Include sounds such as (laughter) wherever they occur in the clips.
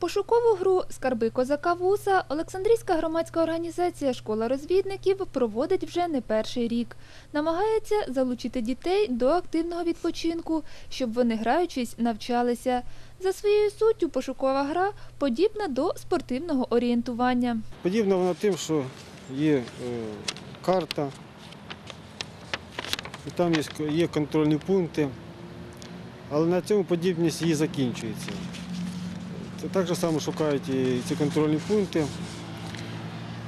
Пошукову гру Скарби козака вуса Олександрійська громадська організація Школа розвідників проводить вже не перший рік. Намагається залучити дітей до активного відпочинку, щоб вони граючись навчалися. За своєю суттю пошукова гра подібна до спортивного орієнтування. Подібна вона тим, що є е, карта, і там є, є контрольні пункти, але на цьому подібність її закінчується. Так же само шукають і ці контрольні пункти.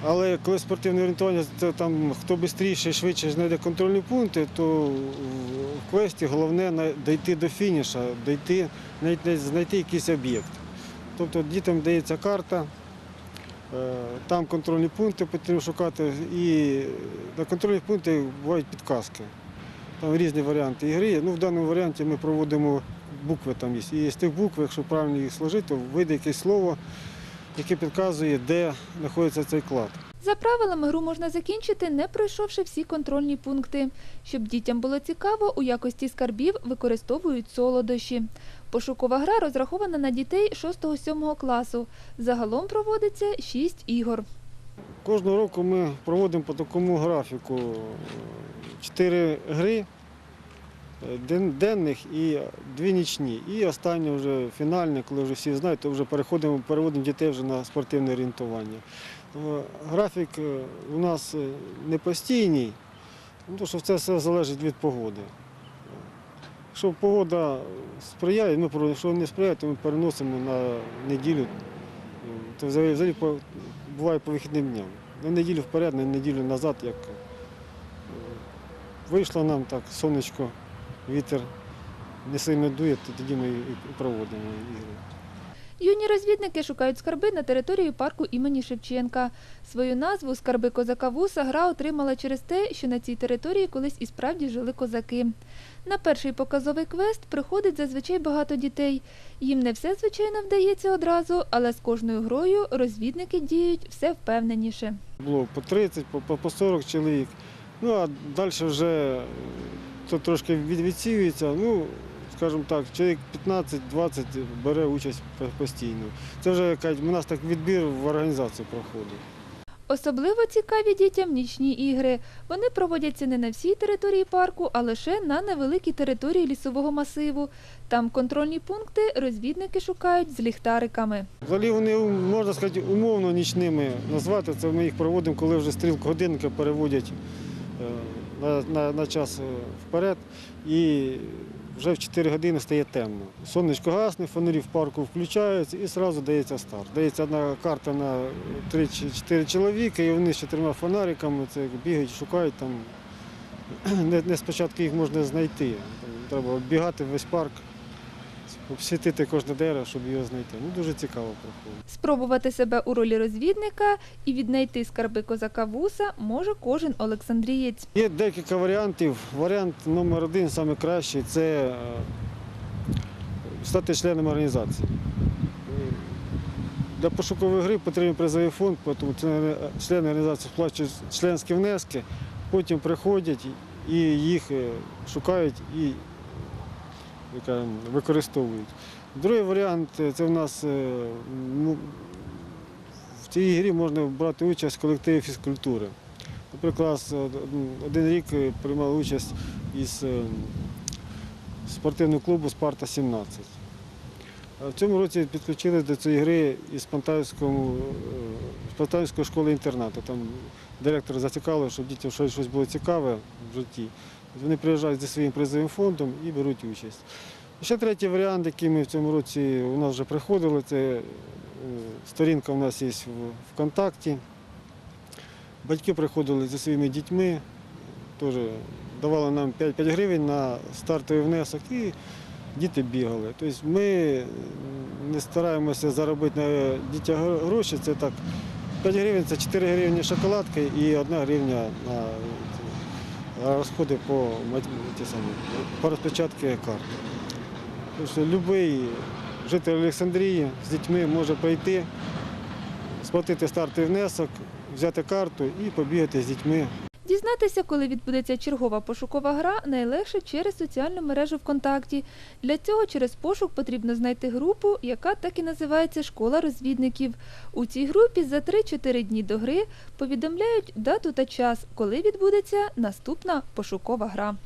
Але коли спортивне орієнтування, то там хто швидше і швидше знайде контрольні пункти, то в квесті головне дійти до фініша, дійти, знайти, знайти якийсь об'єкт. Тобто дітям дається карта, Е, Там контрольні пункти потрібно шукати, і на контрольних пунктах бувають підказки. Там різні варіанти ігри. Ну, в даному варіанті ми проводимо букви там є. І з тих букв, якщо правильно їх сложити, то вийде якесь слово, яке підказує, де знаходиться цей клад. За правилами гру можна закінчити, не пройшовши всі контрольні пункти. Щоб дітям було цікаво, у якості скарбів використовують солодощі. Пошукова гра розрахована на дітей 6-7 класу. Загалом проводиться 6 ігор. Кожного року ми проводимо по такому графіку е, чотири гри е, ден- денних і дві нічні. І останнє вже фінальне, коли вже всі знають, то вже переходимо, переводимо дітей вже на спортивне орієнтування. Графік е, у нас е, не постійний, ну, тому що це все залежить від погоди. Якщо погода сприяє, ми якщо не сприяє, то ми переносимо на неділю. То взагалі буває по вихідним дням. На неділю вперед, на неділю назад, як е, вийшло нам так, сонечко, вітер не сильно дує, то тоді ми і проводимо ігри. Юні розвідники шукають скарби на території парку імені Шевченка. Свою назву Скарби козака вуса гра отримала через те, що на цій території колись і справді жили козаки. На перший показовий квест приходить зазвичай багато дітей. Їм не все, звичайно, вдається одразу, але з кожною грою розвідники діють все впевненіше. Було по 30, по, по- по 40 чоловік. Ну а далі вже то трошки від- відсіюється. Ну, скажімо так, чоловік 15-20 бере участь постійно. Це вже якась, у нас так відбір в організацію проходить. Особливо цікаві дітям нічні ігри. Вони проводяться не на всій території парку, а лише на невеликій території лісового масиву. Там контрольні пункти розвідники шукають з ліхтариками. Взагалі вони, можна сказати, умовно нічними назвати. Це ми їх проводимо, коли вже стрілку годинника переводять е, на, на, на час е, вперед. І вже в 4 години стає темно. Сонечко гасне, фонарі в парку включаються і одразу дається старт. Дається одна карта на 3-4 чоловіка, і вони з чотирма фонариками це бігають, шукають там. (clears throat) Не, не спочатку їх можна знайти. Треба оббігати весь парк, обсвітити кожне дерево, щоб його знайти. Ну, дуже цікаво проходить. Спробувати себе у ролі розвідника і віднайти скарби козака вуса може кожен олександрієць. Є декілька варіантів. Варіант номер один, найкращий, це е, стати членом організації. Е, Для пошукової гри потрібен призовий фонд, тому члени члени організації сплачують членські внески, потім приходять і їх е, шукають і яка, використовують. Другий варіант е, це в нас е, ну, в цій грі можна брати участь в колективі фізкультури. Наприклад, е, один рік приймав участь із спортивного клубу Спарта 17. В цьому році підключилися до цієї гри із Пантаївського, школи інтернату. Там директор зацікавив, щоб дітям щось було цікаве в житті. Вони приїжджають зі своїм призовим фондом і беруть участь. Ще третій варіант, який ми в цьому році у нас вже приходили, це е, сторінка у нас є в ВКонтакті. Батьки приходили зі своїми дітьми, теж давали нам 5, 5 гривень на стартовий внесок і діти бігали. Тобто ми не стараємося заробити на дітях гроші. Це так, 5 гривень це 4 гривні шоколадки і 1 гривня на розходи по, ті самі, по. Тобто будь-який житель Олександрії з дітьми може прийти, сплатити стартовий внесок, взяти карту і побігати з дітьми Дізнатися, коли відбудеться чергова пошукова гра, найлегше через соціальну мережу ВКонтакті. Для цього через пошук потрібно знайти групу, яка так і називається Школа розвідників. У цій групі за 3-4 дні до гри повідомляють дату та час, коли відбудеться наступна пошукова гра.